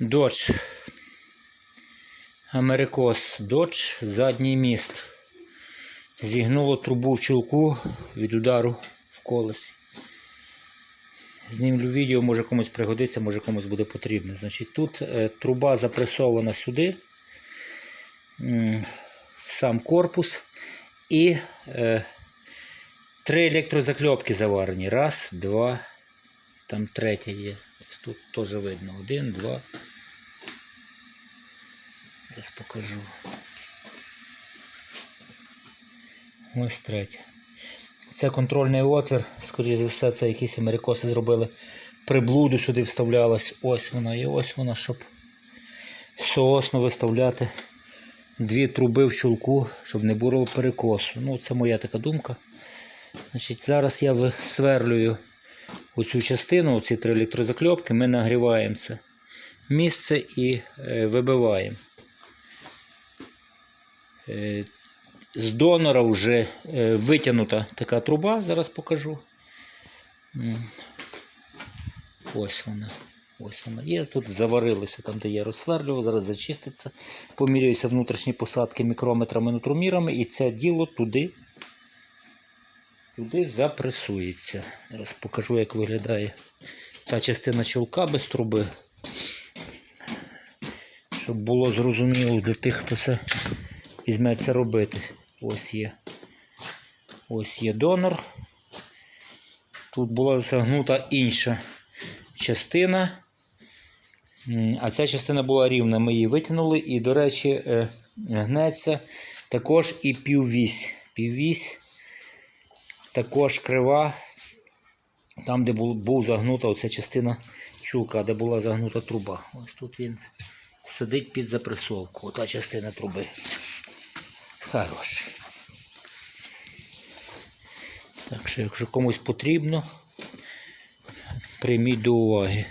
Додж. Америкос. Додж. Задній міст. Зігнуло трубу в чулку від удару в колесі. Знімлю відео, може комусь пригодиться, може комусь буде потрібно. Значить, тут е, труба запресована сюди, в сам корпус, і е, три електрозакльопки заварені. Раз, два, там третя є. Тут теж видно. Один, два. Зараз покажу. Ось третя. Це контрольний отвір, скоріше за все, це якісь америкоси зробили. Приблуду сюди вставлялась. Ось вона і ось вона, щоб соосно виставляти дві труби в чулку, щоб не було перекосу. Ну, це моя така думка. Значить, Зараз я висверлюю оцю частину, оці три електрозакльопки, ми нагріваємо це місце і е, вибиваємо. Е, з донора вже е, витягнута така труба, зараз покажу. Ось вона. Ось вона є. Тут заварилися там, де я розсверлював, зараз зачиститься. Поміряються внутрішні посадки мікрометрами, нутромірами, і це діло туди, туди запресується. Зараз покажу, як виглядає та частина чолка без труби. Щоб було зрозуміло для тих, хто це візьметься робити. Ось є. Ось є донор. Тут була загнута інша частина. А ця частина була рівна, ми її витягнули. І, до речі, е, гнеться також і піввісь. Піввісь також крива. Там, де був, був загнута оця частина чулка, де була загнута труба. Ось тут він сидить під запресовку. Ота частина труби. Хорош. Так що, якщо комусь потрібно, прийміть до уваги.